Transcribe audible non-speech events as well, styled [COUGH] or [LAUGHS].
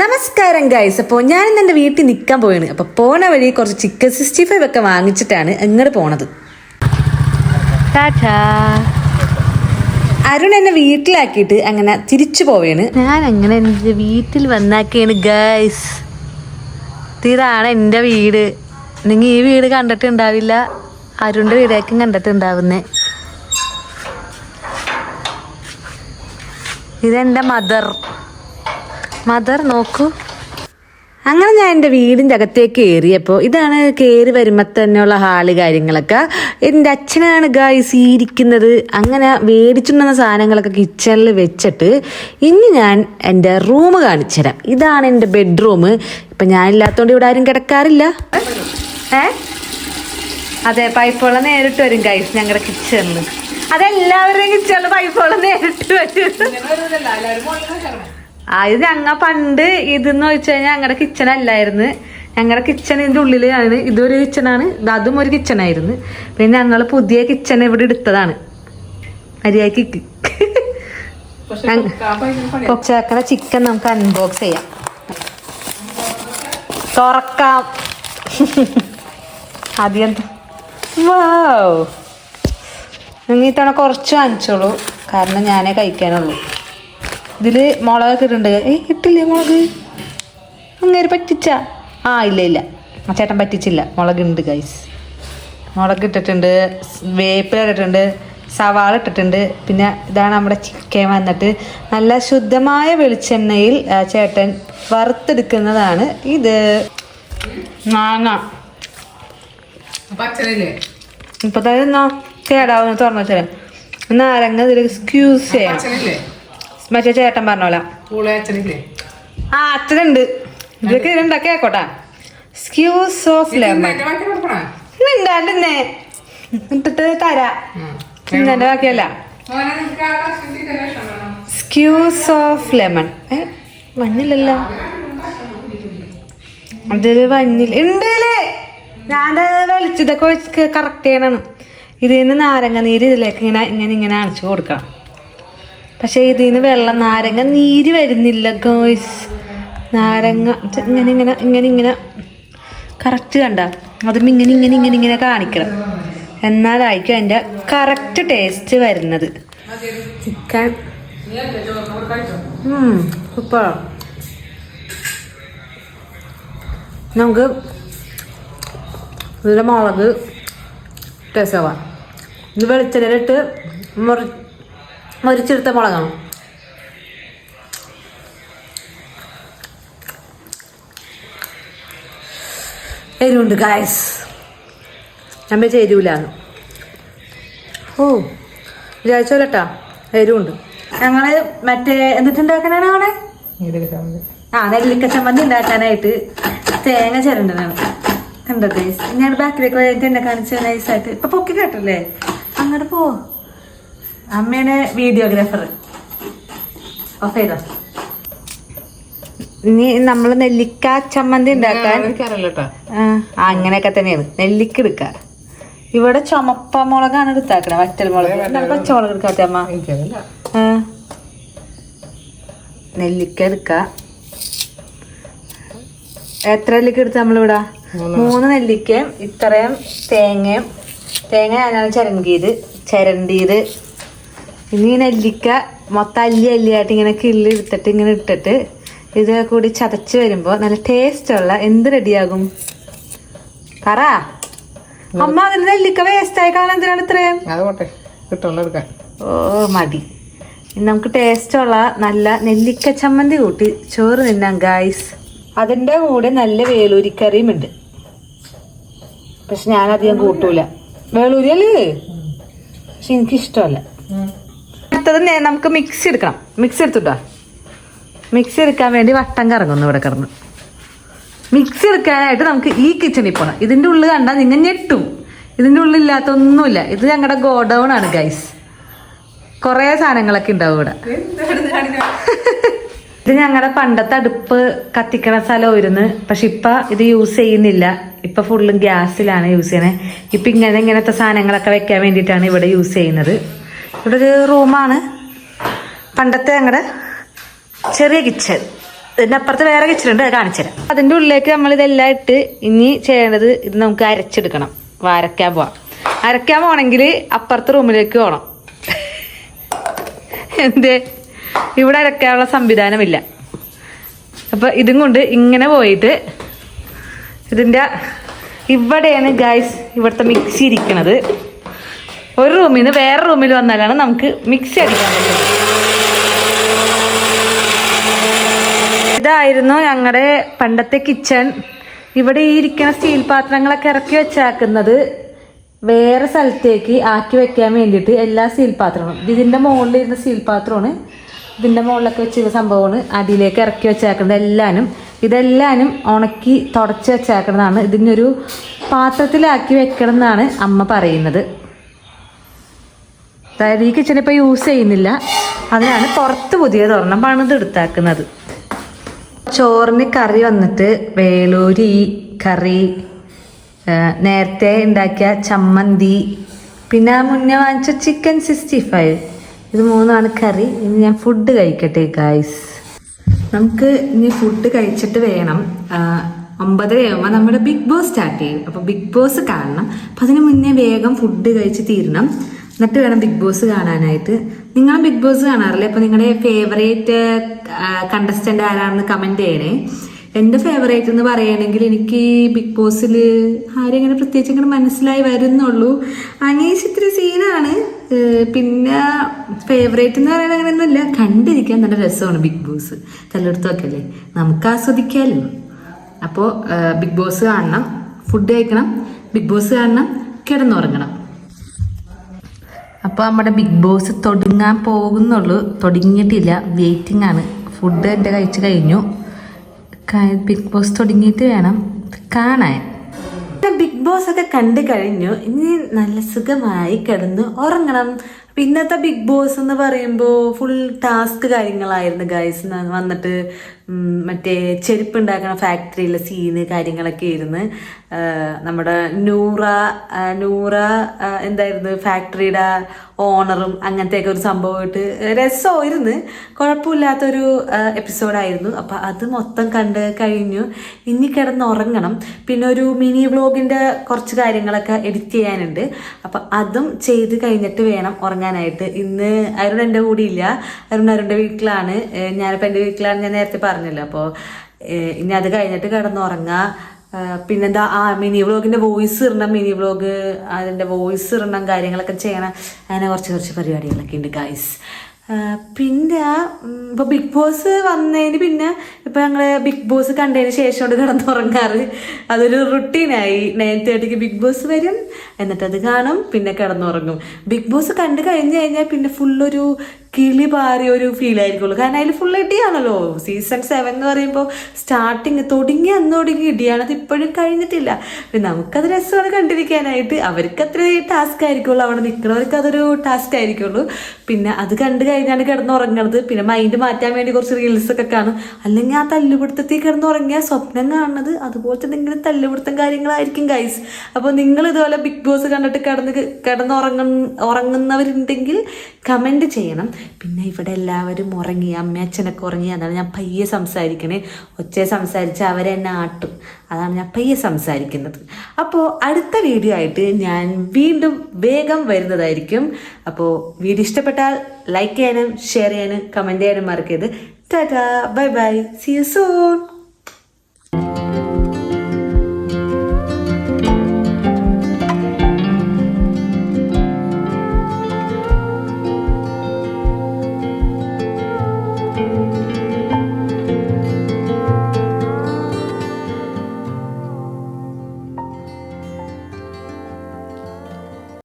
നമസ്കാരം ഗൈസ് അപ്പോൾ ഞാൻ ഇന്ന് എന്റെ വീട്ടിൽ നിൽക്കാൻ പോയാണ് അപ്പോൾ പോണ വഴി കുറച്ച് ചിക്കൻ സിക്സ്റ്റി ഫൈവ് ഒക്കെ വാങ്ങിച്ചിട്ടാണ് ഇങ്ങോട്ട് പോണത്. അരുൺ എന്നെ വീട്ടിലാക്കിയിട്ട് അങ്ങനെ തിരിച്ചു പോവുകയാണ് ഞാൻ അങ്ങനെ എന്റെ വീട്ടിൽ വന്നാക്കിയാണ് ഗൈസ് ഇതാണ് എന്റെ വീട്. നിങ്ങൾ ഈ വീട് കണ്ടിട്ടുണ്ടാവില്ല? അരുണിന്റെ വീടേക്കും കണ്ടിട്ടുണ്ടാവുന്നേ. ഇതെന്റെ മദർ മദർ നോക്കൂ. അങ്ങനെ ഞാൻ എന്റെ വീടിന്റെ അകത്തേക്ക് കയറിയപ്പോൾ ഇതാണ് കയറി വരുമ്പോൾ തന്നെയുള്ള ഹാൾ കാര്യങ്ങളൊക്കെ. എന്റെ അച്ഛനാണ് ഗായ്സ് ഈ ഇരിക്കുന്നത്. അങ്ങനെ മേടിച്ചുണ്ടെന്ന സാധനങ്ങളൊക്കെ കിച്ചണിൽ വെച്ചിട്ട് ഇനി ഞാൻ എന്റെ റൂം കാണിച്ചു തരാം. ഇതാണ് എന്റെ ബെഡ്റൂം ഇപ്പം ഞാനില്ലാത്തതുകൊണ്ട് ഇവിടെ ആരും കിടക്കാറില്ല. ഏ? അതെ പൈപ്പുള്ള നേരിട്ട് വരും ഗൈസ് ഞങ്ങളുടെ കിച്ചണിൽ അതെല്ലാവരുടെയും കിച്ചണിൽ പൈപ്പുള്ള നേരിട്ട് വരും. ഇത് ഞങ്ങ പണ്ട് ഇതെന്ന് വെച്ച് കഴിഞ്ഞാൽ ഞങ്ങളുടെ കിച്ചൺ അല്ലായിരുന്നു. ഞങ്ങളുടെ കിച്ചൺ ഇതിന്റെ ഉള്ളിലാണ് ഇതൊരു കിച്ചണാണ് അതും ഒരു കിച്ചണായിരുന്നു പിന്നെ ഞങ്ങൾ പുതിയ കിച്ചൺ ഇവിടെ എടുത്തതാണ്. മര്യാദയ്ക്ക് കൊച്ചാക്കണ ചിക്കൻ നമുക്ക് അൺബോക്സ് ചെയ്യാം. തുറക്കാം. [LAUGHS] ആദ്യം വാവ് നിങ്ങൾ ഇത്തവണ കുറച്ച് വാങ്ങിച്ചോളൂ. കാരണം ഞാനേ കഴിക്കാനുള്ളൂ. ഇതിൽ മുളകൊക്കെ ഇട്ടുണ്ട് ഏയ് ഇട്ടില്ലേ മുളക്? അങ്ങേര് പറ്റിച്ച. ആ ഇല്ല ഇല്ല. ആ ചേട്ടൻ പറ്റിച്ചില്ല. മുളക് ഉണ്ട് ഗൈസ് മുളക് ഇട്ടിട്ടുണ്ട് വേപ്പ് ഇട്ടിട്ടുണ്ട് സവാള ഇട്ടിട്ടുണ്ട്. പിന്നെ ഇതാണ് നമ്മുടെ ചിക്കൻ വന്നിട്ട്. നല്ല ശുദ്ധമായ വെളിച്ചെണ്ണയിൽ ചേട്ടൻ വറുത്തെടുക്കുന്നതാണ് ഇത്. മാങ്ങ. ഇപ്പൊ തന്നെ കേടാവുന്ന തുറന്നു വെച്ചാൽ നാരങ്ങ ഇതിൽ എക്സ്ക്യൂസ് ചെയ്യാം? മറ്റേ ചേട്ടൻ പറഞ്ഞോല ആ അച്ഛനുണ്ട്. ഇതൊക്കെ ഇതിലുണ്ടാ കേക്കോട്ടാ സ്ക്യൂസ് ഓഫ് ലെമൺ ഉണ്ടാണ്ടെന്നേ ഇട്ടിട്ട് തരാ. ഇന്നെ ബാക്കിയല്ല. എക്സ്ക്യൂസ് സ്ക്യൂസ് ഓഫ് ലെമൺ ഏ മഞ്ഞില്ലല്ലോ അതിൽ വന്നില്ല. ഉണ്ടല്ലേ ഞാൻ വെളിച്ചതൊക്കെ കറക്റ്റ് ചെയ്യണം. ഇതിൽ നിന്ന് നാരങ്ങ നീര് ഇതിലേക്ക് ഇങ്ങനെ ഇങ്ങനെ ഇങ്ങനെ അണച്ചു കൊടുക്കണം. പക്ഷെ ഇതിൽ നിന്ന് വെള്ളം നാരങ്ങ നീര് വരുന്നില്ല ഗോയ്സ് നാരങ്ങ ഇങ്ങനെ ഇങ്ങനെ ഇങ്ങനെ ഇങ്ങനെ. കറക്റ്റ് കണ്ട? അതും ഇങ്ങനെ ഇങ്ങനെ ഇങ്ങനെ ഇങ്ങനെ കാണിക്കണം. എന്നാലായിരിക്കും അതിന്റെ കറക്റ്റ് ടേസ്റ്റ് വരുന്നത്. ചിക്കൻ സൂപ്പർ നമുക്ക് ഇതിന്റെ മുളക് ടേസ്റ്റ് ആവാം. ഇത് വെളിച്ചെണ്ണയിലിട്ട് മുറി മുറിച്ചെടുത്ത മുളകാണ്? എരിവുണ്ട് ഗായസ് ഞാൻ വെച്ച് ഓ വിചാരിച്ചോലട്ടാ എരിവുണ്ട്. ഞങ്ങൾ മറ്റേ എന്തിട്ടുണ്ടാക്കാനാണ് ആ നെല്ലിക്ക ചമ്മന്തി ഉണ്ടാക്കാനായിട്ട് തേങ്ങ ചിരണ്ടനാണ് കണ്ടത് ഞാൻ ബാക്കിലേക്ക് വേണ്ടി എന്നെ കാണിച്ച നൈസായിട്ട് ഇപ്പൊ പൊക്കി കേട്ടല്ലേ? അങ്ങോട്ട് പോ. അമ്മേനെ വീഡിയോഗ്രാഫർ ഓഫ് ചെയ്തോ? ഇനി നമ്മൾ നെല്ലിക്ക ചമ്മന്തി ഉണ്ടാക്കാൻ. അങ്ങനെയൊക്കെ തന്നെയാണ്. നെല്ലിക്ക എടുക്ക. ഇവിടെ ചുമപ്പ മുളകാണ് എടുത്താക്കണേ വറ്റൽ മുളക്. പച്ചമുളക് എടുക്കാത്ത അമ്മ? നെല്ലിക്ക എടുക്ക. എത്ര നെല്ലിക്ക എടുത്ത് നമ്മളിവിടെ? മൂന്ന് നെല്ലിക്കയും ഇത്രയും തേങ്ങയും. തേങ്ങ ഞാനാണ് ചിരണ്ടിയത് ചിരണ്ടിയത് ഇനി നെല്ലിക്ക മൊത്തം അല്ലി അല്ലിയായിട്ട് ഇങ്ങനെ കിള്ളി എടുത്തിട്ട് ഇങ്ങനെ ഇട്ടിട്ട് ഇത് കൂടി ചതച്ച് വരുമ്പോൾ നല്ല ടേസ്റ്റ് ഉള്ള എന്ത് റെഡിയാകും പറ. അമ്മ അതിന് നെല്ലിക്ക വേസ്റ്റ് ആയി കാണാൻ എന്തിനാണ് ഇത്രയും? ഓ മതി. ഇനി നമുക്ക് ടേസ്റ്റ് ഉള്ള നല്ല നെല്ലിക്ക ചമ്മന്തി കൂട്ടി ചോറ് തിന്നാം ഗായ്സ് അതിന്റെ കൂടെ നല്ല വേലൂരിക്കറിയും ഉണ്ട്. പക്ഷെ ഞാനധികം കൂട്ടൂല. വേളൂരി അല്ലേ? പക്ഷെ എനിക്ക് നേ- നമുക്ക് മിക്സി എടുക്കണം. മിക്സി എടുത്തുട്ടോ? മിക്സി എടുക്കാൻ വേണ്ടി വട്ടം കറങ്ങുന്നു ഇവിടെ കിടന്ന്. മിക്സി എടുക്കാനായിട്ട് നമുക്ക് ഈ കിച്ചണിൽ പോകണം ഇതിന്റെ ഉള്ളിൽ കണ്ടാൽ നിങ്ങൾ ഞെട്ടും. ഇതിന്റെ ഉള്ളിൽ ഇല്ലാത്ത ഒന്നുമില്ല ഇത് ഞങ്ങളുടെ ഗോഡൗൺ ആണ് ഗൈസ് കുറേ സാധനങ്ങളൊക്കെ ഉണ്ടാവും ഇവിടെ. ഇത് ഞങ്ങളുടെ പണ്ടത്തെ അടുപ്പ് കത്തിക്കണ സ്ഥലമായിരുന്നു. പക്ഷെ ഇപ്പൊ ഇത് യൂസ് ചെയ്യുന്നില്ല. ഇപ്പൊ ഫുള്ളും ഗ്യാസിലാണ് യൂസ് ചെയ്യണേ. ഇപ്പൊ ഇങ്ങനെ ഇങ്ങനത്തെ സാധനങ്ങളൊക്കെ വെക്കാൻ വേണ്ടിയിട്ടാണ് ഇവിടെ യൂസ് ചെയ്യുന്നത്. ഇവിടെ ഒരു റൂമാണ്. പണ്ടത്തെ ഞങ്ങളുടെ ചെറിയ കിച്ചൺ ഇതിന്റെ അപ്പുറത്ത് വേറെ കിച്ചണുണ്ട് അത് കാണിച്ചു തരാം. അതിന്റെ ഉള്ളിലേക്ക് നമ്മൾ ഇതെല്ലാം ഇട്ട് ഇനി ചെയ്യേണ്ടത് ഇത് നമുക്ക് അരച്ചെടുക്കണം. അരയ്ക്കാൻ പോവാം. അരക്കാൻ പോകണമെങ്കിൽ അപ്പുറത്തെ റൂമിലേക്ക് പോകണം. എന്തേ? ഇവിടെ അരക്കാനുള്ള സംവിധാനമില്ല. അപ്പൊ ഇതും കൊണ്ട് ഇങ്ങനെ പോയിട്ട് ഇതിന്റെ ഇവിടെയാണ് ഗൈസ് ഇവിടുത്തെ മിക്സി ഇരിക്കണത്. ഒരു റൂമിൽ നിന്ന് വേറെ റൂമിൽ വന്നാലാണ് നമുക്ക് മിക്സി അടിക്കാൻ പറ്റുന്നത് ഇതായിരുന്നു ഞങ്ങളുടെ പണ്ടത്തെ കിച്ചൺ ഇവിടെ ഈ ഇരിക്കുന്ന സ്റ്റീൽ പാത്രങ്ങളൊക്കെ ഇറക്കി വെച്ചാക്കുന്നത് വേറെ സ്ഥലത്തേക്ക് ആക്കി വെക്കാൻ വേണ്ടിയിട്ട് എല്ലാ സ്റ്റീൽ പാത്രങ്ങളും. ഇത് ഇതിന്റെ മുകളിൽ ഇരുന്ന സ്റ്റീൽ പാത്രമാണ്. ഇതിന്റെ മുകളിലൊക്കെ വെച്ച സംഭവമാണ്. അടിയിലേക്ക് ഇറക്കി വെച്ചേക്കുന്നത് എല്ലാനും. ഇതെല്ലാനും ഉണക്കി തുടച്ച് വെച്ചേക്കുന്നതാണ്. ഇതിനൊരു പാത്രത്തിലാക്കി വെക്കണം എന്നാണ് അമ്മ പറയുന്നത്. അതായത് ഈ കിച്ചൺ ഇപ്പോൾ യൂസ് ചെയ്യുന്നില്ല. അതിനാണ് പുറത്ത് പുതിയത് ഒരെണ്ണം പണിത് എടുത്താക്കുന്നത്. ചോറിന് കറി വന്നിട്ട് വേളൂരി കറി നേരത്തെ ഉണ്ടാക്കിയ ചമ്മന്തി പിന്നെ മുന്നേ വാങ്ങിച്ച ചിക്കൻ സിക്സ്റ്റി ഫൈവ് ഇത് മൂന്നാണ് കറി. ഇനി ഞാൻ ഫുഡ് കഴിക്കട്ടെ ഗായ്സ് നമുക്ക് ഇനി ഫുഡ് കഴിച്ചിട്ട് വേണം. ഒമ്പതരയാകുമ്പോൾ നമ്മുടെ ബിഗ് ബോസ് സ്റ്റാർട്ട് ചെയ്യും. അപ്പോൾ ബിഗ് ബോസ് കാണണം. അപ്പം അതിന് മുന്നേ വേഗം ഫുഡ് കഴിച്ച് തീരണം. എന്നിട്ട് വേണം ബിഗ് ബോസ് കാണാനായിട്ട്. നിങ്ങൾ ബിഗ് ബോസ് കാണാറില്ലേ? അപ്പോൾ നിങ്ങളുടെ ഫേവറേറ്റ് കണ്ടസ്റ്റന്റ് ആരാണെന്ന് കമന്റ് ചെയ്യണേ. എന്റെ ഫേവറേറ്റ് എന്ന് പറയുകയാണെങ്കിൽ എനിക്ക് ബിഗ് ബോസിൽ ആരും ഇങ്ങനെ പ്രത്യേകിച്ച് ഇങ്ങനെ മനസ്സിലായി വരുന്നുള്ളൂ. അനീഷ് ഇത്തിരി സീനാണ് പിന്നെ ഫേവറേറ്റ് എന്ന് പറയുന്നത് അങ്ങനെയൊന്നുമില്ല. കണ്ടിരിക്കാൻ നല്ല രസമാണ് ബിഗ് ബോസ് ചിലയിടത്തൊക്കെ അല്ലേ നമുക്ക് ആസ്വദിക്കാമല്ലോ അപ്പോൾ ബിഗ് ബോസ് കാണണം. ഫുഡ് കഴിക്കണം. ബിഗ് ബോസ് കാണണം. കിടന്നുറങ്ങണം. അപ്പോൾ നമ്മുടെ ബിഗ് ബോസ് തുടങ്ങാൻ പോകുന്നുള്ളൂ. തുടങ്ങിയിട്ടില്ല. വെയിറ്റിംഗ് ആണ്. ഫുഡ് എന്റെ കഴിച്ച് കഴിഞ്ഞു. ബിഗ് ബോസ് തുടങ്ങിയിട്ട് വേണം കാണാൻ. ബിഗ് ബോസ് ഒക്കെ കണ്ടു കഴിഞ്ഞു. ഇനി നല്ല സുഖമായി കിടന്ന് ഉറങ്ങണം. ഇന്നത്തെ ബിഗ് ബോസ് എന്ന് പറയുമ്പോൾ ഫുൾ ടാസ്ക് കാര്യങ്ങളായിരുന്നു ഗൈസ് വന്നിട്ട് മറ്റേ ചെരുപ്പ് ഉണ്ടാക്കുന്ന ഫാക്ടറിയിലെ സീന് കാര്യങ്ങളൊക്കെ ഇരുന്ന് നമ്മുടെ നൂറ നൂറ എന്തായിരുന്നു ഫാക്ടറിയുടെ ഓണറും അങ്ങനത്തെയൊക്കെ ഒരു സംഭവമായിട്ട് രസമായിരുന്നു. കുഴപ്പമില്ലാത്തൊരു എപ്പിസോഡായിരുന്നു അപ്പം അത് മൊത്തം കണ്ട് കഴിഞ്ഞു. ഇനി കിടന്ന് ഉറങ്ങണം പിന്നെ ഒരു മിനി വ്ളോഗിന്റെ കുറച്ച് കാര്യങ്ങളൊക്കെ എഡിറ്റ് ചെയ്യാനുണ്ട്. അപ്പം അതും ചെയ്ത് കഴിഞ്ഞിട്ട് വേണം ഉറങ്ങാനായിട്ട്. ഇന്ന് അരുൺ എന്റെ കൂടെ ഇല്ല. അരുൺ അരുണിന്റെ വീട്ടിലാണ്. ഞാനിപ്പോൾ എന്റെ വീട്ടിലാണ്. ഞാൻ നേരത്തെ പറഞ്ഞല്ലോ. അപ്പോൾ ഇനി അത് കഴിഞ്ഞിട്ട് കിടന്നുറങ്ങുക പിന്നെന്താ ആ മിനി വ്ളോഗിന്റെ വോയിസ് ഇടണം മിനി വ്ളോഗ് അതിന്റെ വോയിസ് ഇടണം കാര്യങ്ങളൊക്കെ ചെയ്യണം. അങ്ങനെ കുറച്ച് കുറച്ച് പരിപാടികളൊക്കെ ഉണ്ട് ഗൈസ് പിന്നെ ഇപ്പോൾ ഇപ്പൊ ബിഗ് ബോസ് വന്നതിന് പിന്നെ ഇപ്പോൾ ഞങ്ങൾ ബിഗ് ബോസ് കണ്ടതിന് ശേഷം കൊണ്ട് കിടന്നുറങ്ങാറ്. അതൊരു റുട്ടീനായി നയൻ തേർട്ടിക്ക് ബിഗ് ബോസ് വരും. എന്നിട്ടത് കാണും പിന്നെ കിടന്നുറങ്ങും. ബിഗ് ബോസ് കണ്ടു കഴിഞ്ഞ് കഴിഞ്ഞാൽ പിന്നെ ഫുള്ളൊരു കിളി പാറിയ ഒരു ഫീൽ ആയിരിക്കുള്ളൂ. കാരണം അതിൽ ഫുൾ ഇടിയാണല്ലോ. സീസൺ സെവൻ എന്ന് പറയുമ്പോൾ സ്റ്റാർട്ടിങ് തുടങ്ങി അന്ന് തുടങ്ങി ഇടിയാണ് അത് ഇപ്പോഴും കഴിഞ്ഞിട്ടില്ല. നമുക്കത് രസമാണ് കണ്ടിരിക്കാനായിട്ട്. അവർക്ക് അത്ര ടാസ്ക് ആയിരിക്കുള്ളൂ. അവിടെ നിൽക്കുന്നവർക്ക് അതൊരു ടാസ്ക് ആയിരിക്കുള്ളൂ. പിന്നെ അത് കണ്ടു കഴിഞ്ഞാണ് കിടന്നുറങ്ങണത്. പിന്നെ മൈൻഡ് മാറ്റാൻ വേണ്ടി കുറച്ച് റീൽസ് ഒക്കെ കാണും. അല്ലെങ്കിൽ ആ തല്ലുപിടുത്തത്തിൽ കിടന്നുറങ്ങിയ സ്വപ്നം കാണുന്നത് അതുപോലത്തെ എന്തെങ്കിലും തല്ലുപിടുത്തം കാര്യങ്ങളായിരിക്കും ഗൈസ് അപ്പോൾ നിങ്ങൾ ഇതുപോലെ ബിഗ് ബോസ് കണ്ടിട്ട് കിടന്ന് കിടന്നുറങ്ങ ഉറങ്ങുന്നവരുണ്ടെങ്കിൽ കമന്റ് ചെയ്യണം. പിന്നെ ഇവിടെ എല്ലാവരും ഉറങ്ങി അമ്മ അച്ഛനൊക്കെ ഉറങ്ങി. അതാണ് ഞാൻ പയ്യെ സംസാരിക്കണേ. ഒച്ച സംസാരിച്ച് അവരെന്നെ ആട്ടും. അതാണ് ഞാൻ പയ്യെ സംസാരിക്കുന്നത്. അപ്പോൾ അടുത്ത വീഡിയോ ആയിട്ട് ഞാൻ വീണ്ടും വേഗം വരുന്നതായിരിക്കും. അപ്പോൾ വീഡിയോ ഇഷ്ടപ്പെട്ടാൽ ലൈക്ക് ചെയ്യാനും ഷെയർ ചെയ്യാനും കമന്റ് ചെയ്യാനും മറക്കരുത്. Tata bye bye see you soon